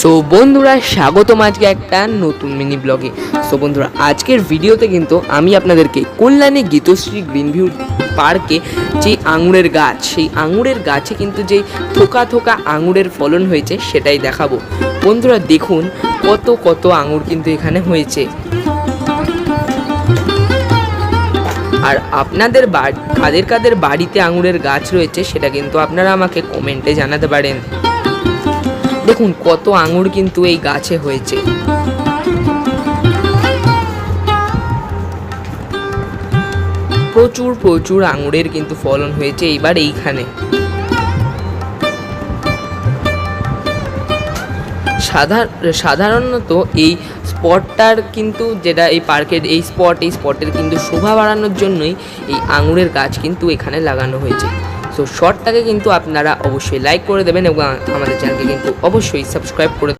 So বন্ধুরা, স্বাগতম আজকে একটা নতুন মিনি ব্লগে সো বন্ধুরা, আজকের ভিডিওতে কিন্তু আমি আপনাদেরকে কল্যাণী গীতশ্রী গ্রিন ভিউ পার্কে যে আঙুরের গাছ, সেই আঙুরের গাছে কিন্তু যে থোকা থোকা আঙুরের ফলন হয়েছে, সেটাই দেখাবো। বন্ধুরা, দেখুন কত কত আঙুর কিন্তু এখানে হয়েছে। আর আপনাদের কাদের কাদের বাড়িতে আঙুরের গাছ রয়েছে, সেটা কিন্তু আপনারা আমাকে কমেন্টে জানাতে পারেন। দেখুন কত আঙুর কিন্তু এই গাছে হয়েছে। প্রচুর প্রচুর আঙুরের কিন্তু ফলন হয়েছে এইবার এইখানে। সাধার- সাধারণত এই স্পটটার কিন্তু যেটা এই পার্কের, এই স্পট, এই স্পটের কিন্তু শোভা বাড়ানোর জন্যই এই আঙুরের গাছ কিন্তু এখানে লাগানো হয়েছে। সো শর্টটাকে কিন্তু আপনারা অবশ্যই লাইক করে দেবেন এবং আমাদের চ্যানেলকে কিন্তু অবশ্যই সাবস্ক্রাইব করে